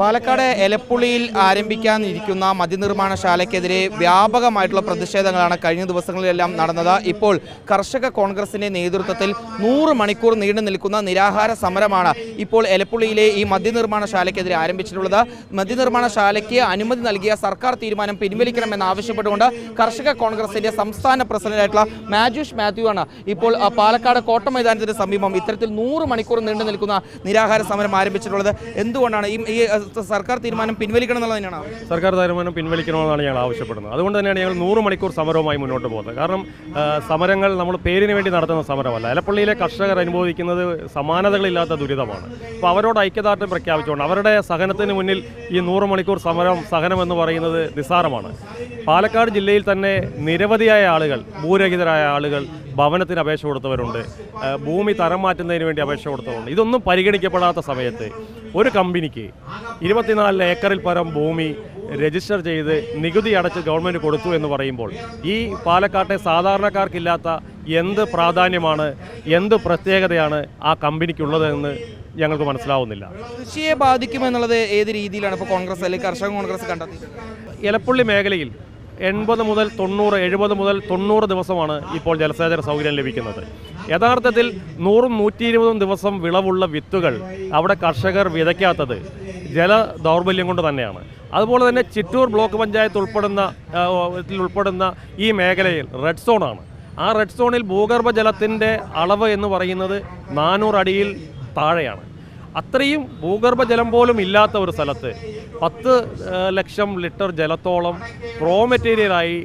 പാലക്കാട് എലപ്പുള്ളിയിൽ ആരംഭിക്കാനിരിക്കുന്ന മദ്യനിർമ്മാണശാലയ്ക്കെതിരെ വ്യാപകമായിട്ടുള്ള പ്രതിഷേധങ്ങളാണ് കഴിഞ്ഞ ദിവസങ്ങളിലെല്ലാം നടന്നത്. ഇപ്പോൾ കർഷക കോൺഗ്രസിന്റെ നേതൃത്വത്തിൽ നൂറ് മണിക്കൂർ നീണ്ടു നിൽക്കുന്ന നിരാഹാര സമരമാണ് ഇപ്പോൾ എലപ്പുള്ളിയിലെ ഈ മദ്യനിർമ്മാണശാലയ്ക്കെതിരെ ആരംഭിച്ചിട്ടുള്ളത്. മദ്യനിർമ്മാണശാലയ്ക്ക് അനുമതി നൽകിയ സർക്കാർ തീരുമാനം പിൻവലിക്കണമെന്ന് ആവശ്യപ്പെട്ടുകൊണ്ട് കർഷക കോൺഗ്രസിന്റെ സംസ്ഥാന പ്രസിഡന്റായിട്ടുള്ള മാജുഷ് മാത്യു ആണ് ഇപ്പോൾ പാലക്കാട് കോട്ട മൈതാനത്തിന് സമീപം ഇത്തരത്തിൽ നൂറ് മണിക്കൂർ നീണ്ടു നിൽക്കുന്ന നിരാഹാര സമരം ആരംഭിച്ചിട്ടുള്ളത്. എന്തുകൊണ്ടാണ് ഈ സർക്കാർ തീരുമാനം പിൻവലിക്കണം എന്നുള്ളത് തന്നെയാണ്? സർക്കാർ തീരുമാനം പിൻവലിക്കണമെന്നാണ് ഞങ്ങൾ ആവശ്യപ്പെടുന്നത്. അതുകൊണ്ട് തന്നെയാണ് ഞങ്ങൾ നൂറ് മണിക്കൂർ സമരവുമായി മുന്നോട്ട് പോകുന്നത്. കാരണം സമരങ്ങൾ നമ്മൾ പേരിന് വേണ്ടി നടത്തുന്ന സമരമല്ല. എലപ്പള്ളിയിലെ കർഷകർ അനുഭവിക്കുന്നത് സമാനതകളില്ലാത്ത ദുരിതമാണ്. അപ്പോൾ അവരോട് ഐക്യദാർഢ്യം പ്രഖ്യാപിച്ചുകൊണ്ട് അവരുടെ സഹനത്തിന് മുന്നിൽ ഈ നൂറ് മണിക്കൂർ സമരം സഹനം എന്ന് പറയുന്നത് നിസ്സാരമാണ്. പാലക്കാട് ജില്ലയിൽ തന്നെ നിരവധിയായ ആളുകൾ ഭൂരഹിതരായ ആളുകൾ ഭവനത്തിന് അപേക്ഷ കൊടുത്തവരുണ്ട്. ഭൂമി തരം മാറ്റുന്നതിന് വേണ്ടി അപേക്ഷ കൊടുത്തവരുണ്ട്. ഇതൊന്നും പരിഗണിക്കപ്പെടാത്ത സമയത്ത് ഒരു കമ്പനിക്ക് ഇരുപത്തിനാല് ഏക്കറിൽ പരം ഭൂമി രജിസ്റ്റർ ചെയ്ത് നികുതി അടച്ച് ഗവൺമെന്റ് കൊടുത്തു എന്ന് പറയുമ്പോൾ ഈ പാലക്കാട്ടെ സാധാരണക്കാർക്കില്ലാത്ത എന്ത് പ്രാധാന്യമാണ് എന്ത് പ്രത്യേകതയാണ് ആ കമ്പനിക്കുള്ളതെന്ന് ഞങ്ങൾക്ക് മനസ്സിലാവുന്നില്ല. കൃഷിയെ ബാധിക്കുമെന്നുള്ളത് ഏത് രീതിയിലാണ്? ഇപ്പോൾ കോൺഗ്രസ് അല്ലെങ്കിൽ കർഷക കോൺഗ്രസ് കണ്ടത് ഇലപ്പള്ളി മേഖലയിൽ എൺപത് മുതൽ തൊണ്ണൂറ് എഴുപത് മുതൽ തൊണ്ണൂറ് ദിവസമാണ് ഇപ്പോൾ ജലസേചന സൗകര്യം ലഭിക്കുന്നത്. യഥാർത്ഥത്തിൽ നൂറും നൂറ്റി ഇരുപതും ദിവസം വിളവുള്ള വിത്തുകൾ അവിടെ കർഷകർ വിതയ്ക്കാത്തത് ജല ദൗർബല്യം കൊണ്ട് തന്നെയാണ്. അതുപോലെ തന്നെ ചിറ്റൂർ ബ്ലോക്ക് പഞ്ചായത്ത് ഉൾപ്പെടുന്ന ഉൾപ്പെടുന്ന ഈ മേഖലയിൽ റെഡ് സോണാണ് ആ റെഡ് സോണിൽ ഭൂഗർഭ ജലത്തിന്റെ അളവ് എന്ന് പറയുന്നത് നാനൂറ് അടിയിൽ താഴെയാണ്. അത്രയും ഭൂഗർഭജലം പോലും ഇല്ലാത്ത ഒരു സ്ഥലത്ത് പത്ത് ലക്ഷം ലിറ്റർ ജലത്തോളം റോ മെറ്റീരിയലായി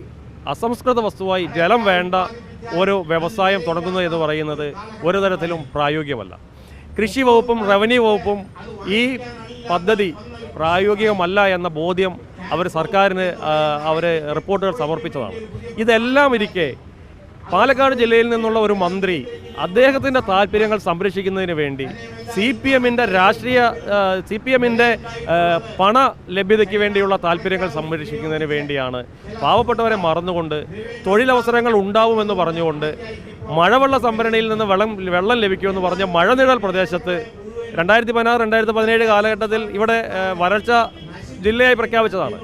അസംസ്കൃത വസ്തുവായി ജലം വേണ്ട ഒരു വ്യവസായം തുടങ്ങുന്നു എന്ന് പറയുന്നത് ഒരു തരത്തിലും പ്രായോഗികമല്ല. കൃഷി വകുപ്പും റവന്യൂ വകുപ്പും ഈ പദ്ധതി പ്രായോഗികമല്ല എന്ന ബോധ്യം അവർ സർക്കാരിന് അവർ റിപ്പോർട്ടുകൾ സമർപ്പിച്ചതാണ്. ഇതെല്ലാം ഇരിക്കെ പാലക്കാട് ജില്ലയിൽ നിന്നുള്ള ഒരു മന്ത്രി അദ്ദേഹത്തിന്റെ താല്പര്യങ്ങൾ സംരക്ഷിക്കുന്നതിന് വേണ്ടി സി പി എമ്മിന്റെ രാഷ്ട്രീയ സി പി എമ്മിന്റെ പണ ലഭ്യതയ്ക്ക് വേണ്ടിയുള്ള താല്പര്യങ്ങൾ സംരക്ഷിക്കുന്നതിന് വേണ്ടിയാണ്. പാവപ്പെട്ടവരെ മറന്നുകൊണ്ട് തൊഴിലവസരങ്ങൾ ഉണ്ടാവുമെന്ന് പറഞ്ഞുകൊണ്ട് മഴവെള്ള സംഭരണിയിൽ നിന്ന് വെള്ളം വെള്ളം ലഭിക്കുമെന്ന് പറഞ്ഞ മഴനിഴൽ പ്രദേശത്ത് രണ്ടായിരത്തി പതിനാറ് രണ്ടായിരത്തി പതിനേഴ് കാലഘട്ടത്തിൽ ഇവിടെ വരൾച്ച ജില്ലയായി പ്രഖ്യാപിച്ചതാണ്.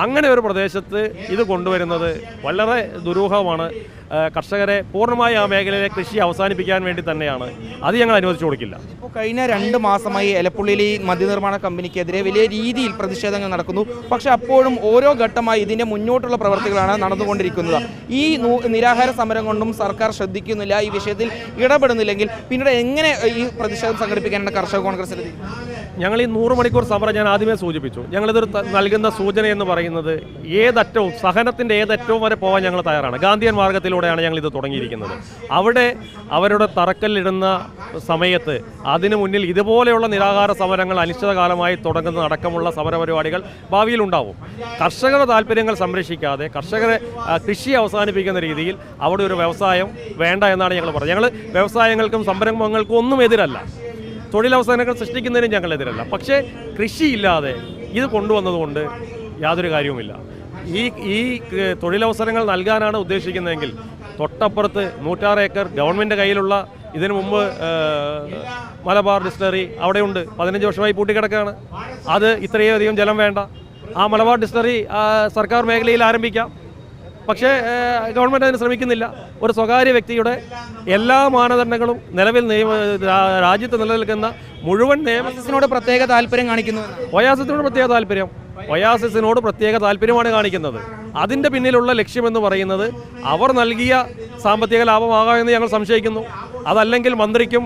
അങ്ങനെ ഒരു പ്രദേശത്ത് ഇത് കൊണ്ടുവരുന്നത് വളരെ ദുരൂഹമാണ്. കർഷകരെ പൂർണമായി ആ മേഖലയിലെ കൃഷി അവസാനിപ്പിക്കാൻ വേണ്ടി തന്നെയാണ്. അത് ഞങ്ങൾ അനുവദിച്ചു കൊടുക്കില്ല. ഇപ്പോൾ കഴിഞ്ഞ രണ്ട് മാസമായി എലപ്പുള്ളിയിൽ ഈ മദ്യനിർമ്മാണ കമ്പനിക്കെതിരെ വലിയ രീതിയിൽ പ്രതിഷേധങ്ങൾ നടക്കുന്നു. പക്ഷെ അപ്പോഴും ഓരോ ഘട്ടമായി ഇതിന്റെ മുന്നോട്ടുള്ള പ്രവർത്തികളാണ് നടന്നുകൊണ്ടിരിക്കുന്നത്. ഈ നിരാഹാര സമരം കൊണ്ടും സർക്കാർ ശ്രദ്ധിക്കുന്നില്ല ഈ വിഷയത്തിൽ ഇടപെടുന്നില്ലെങ്കിൽ പിന്നീട് എങ്ങനെ ഈ പ്രതിഷേധം സംഘടിപ്പിക്കാനാണ് കർഷക കോൺഗ്രസ്? ഞങ്ങൾ ഈ നൂറ് മണിക്കൂർ സമരം ഞാൻ ആദ്യമേ സൂചിപ്പിച്ചു. ഞങ്ങളിതൊരു നൽകുന്ന സൂചന എന്ന് പറയുന്നത് ഏതറ്റവും സഹനത്തിന്റെ ഏതറ്റവും വരെ പോകാൻ ഞങ്ങൾ തയ്യാറാണ്. ഗാന്ധിയൻ മാർഗത്തിലൂടെയാണ് ഞങ്ങൾ ഇത് തുടങ്ങിയിരിക്കുന്നത്. അവിടെ അവരുടെ തറക്കല്ലിടുന്ന സമയത്ത് അതിനു മുന്നിൽ ഇതുപോലെയുള്ള നിരാഹാര സമരങ്ങൾ അനിശ്ചിതകാലമായി തുടങ്ങുന്ന അടക്കമുള്ള സമരപരിപാടികൾ ഭാവിയിൽ ഉണ്ടാവും. കർഷകരുടെ താല്പര്യങ്ങൾ സംരക്ഷിക്കാതെ കർഷകരെ കൃഷി അവസാനിപ്പിക്കുന്ന രീതിയിൽ അവിടെ ഒരു വ്യവസായം വേണ്ട എന്നാണ് ഞങ്ങൾ പറയുന്നത് ഞങ്ങൾ വ്യവസായങ്ങൾക്കും സംരംഭങ്ങൾക്കും ഒന്നും എതിരല്ല. തൊഴിലവസരങ്ങൾ സൃഷ്ടിക്കുന്നതിനും ഞങ്ങളെതിരല്ല പക്ഷേ കൃഷിയില്ലാതെ ഇത് കൊണ്ടുവന്നതുകൊണ്ട് യാതൊരു കാര്യവുമില്ല. ഈ ഈ തൊഴിലവസരങ്ങൾ നൽകാനാണ് ഉദ്ദേശിക്കുന്നതെങ്കിൽ തൊട്ടപ്പുറത്ത് നൂറ്റാറ് ഏക്കർ ഗവൺമെന്റ് കയ്യിലുള്ള ഇതിനു മുമ്പ് മലബാർ ഡിസ്റ്റിലറി അവിടെയുണ്ട്. പതിനഞ്ച് വർഷമായി പൂട്ടിക്കിടക്കുകയാണ്. അത് ഇത്രയധികം ജലം വേണ്ട. ആ മലബാർ ഡിസ്റ്റിലറി സർക്കാർ മേഖലയിൽ ആരംഭിക്കാം. പക്ഷേ ഗവൺമെന്റ് അതിന് ശ്രമിക്കുന്നില്ല. ഒരു സ്വകാര്യ വ്യക്തിയുടെ എല്ലാ മാനദണ്ഡങ്ങളും നിലവിൽ നിയമ രാജ്യത്ത് നിലനിൽക്കുന്ന മുഴുവൻ നിയമത്തിനോട് പ്രത്യേക താല്പര്യം കാണിക്കുന്നു. ഒയാസത്തിനോട് പ്രത്യേക താല്പര്യം. ഒയാസിസിനോട് പ്രത്യേക താല്പര്യമാണ് കാണിക്കുന്നത്. അതിന്റെ പിന്നിലുള്ള ലക്ഷ്യമെന്ന് പറയുന്നത് അവർ നൽകിയ സാമ്പത്തിക ലാഭമാകാം എന്ന് ഞങ്ങൾ സംശയിക്കുന്നു. അതല്ലെങ്കിൽ മന്ത്രിക്കും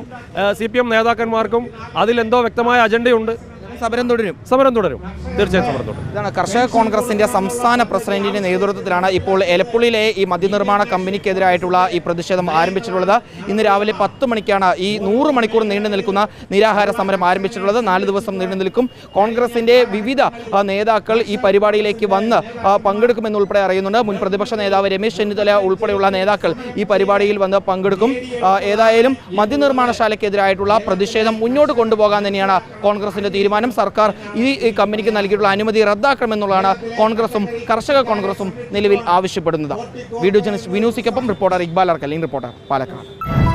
സി പി എം നേതാക്കന്മാർക്കും അതിലെന്തോ വ്യക്തമായ അജണ്ടയുണ്ട്. സമരം തുടരും. സമരം തുടരും. തീർച്ചയായും സമരം തുടരും. ഇതാണ് കർഷക കോൺഗ്രസിന്റെ സംസ്ഥാന പ്രസിഡന്റിന്റെ നേതൃത്വത്തിലാണ് ഇപ്പോൾ എലപ്പുള്ളിയിലെ ഈ മദ്യനിർമ്മാണ കമ്പനിക്കെതിരായിട്ടുള്ള ഈ പ്രതിഷേധം ആരംഭിച്ചിട്ടുള്ളത്. ഇന്ന് രാവിലെ പത്ത് മണിക്കാണ് ഈ നൂറ് മണിക്കൂർ നീണ്ടു നിൽക്കുന്ന നിരാഹാര സമരം ആരംഭിച്ചിട്ടുള്ളത്. നാല് ദിവസം നീണ്ടു നിൽക്കും. കോൺഗ്രസിന്റെ വിവിധ നേതാക്കൾ ഈ പരിപാടിയിലേക്ക് വന്ന് പങ്കെടുക്കുമെന്നുൾപ്പെടെ അറിയുന്നുണ്ട്. മുൻ പ്രതിപക്ഷ നേതാവ് രമേശ് ചെന്നിത്തല ഉൾപ്പെടെയുള്ള നേതാക്കൾ ഈ പരിപാടിയിൽ വന്ന് പങ്കെടുക്കും. ഏതായാലും മദ്യനിർമ്മാണശാലയ്ക്കെതിരായിട്ടുള്ള പ്രതിഷേധം മുന്നോട്ട് കൊണ്ടുപോകാൻ തന്നെയാണ് കോൺഗ്രസിന്റെ തീരുമാനം. സർക്കാർ ഈ കമ്പനിക്ക് നൽകിയിട്ടുള്ള അനുമതി റദ്ദാക്കണമെന്നുള്ളതാണ് കോൺഗ്രസും കർഷക കോൺഗ്രസും നിലവിൽ ആവശ്യപ്പെടുന്നത്. വീഡിയോ ജേർണലിസ്റ്റ് വിനൂസിക്കൊപ്പം റിപ്പോർട്ടർ ഇക്ബാൽ അർക്കലിംഗ് റിപ്പോർട്ടർ പാലക്കാട്.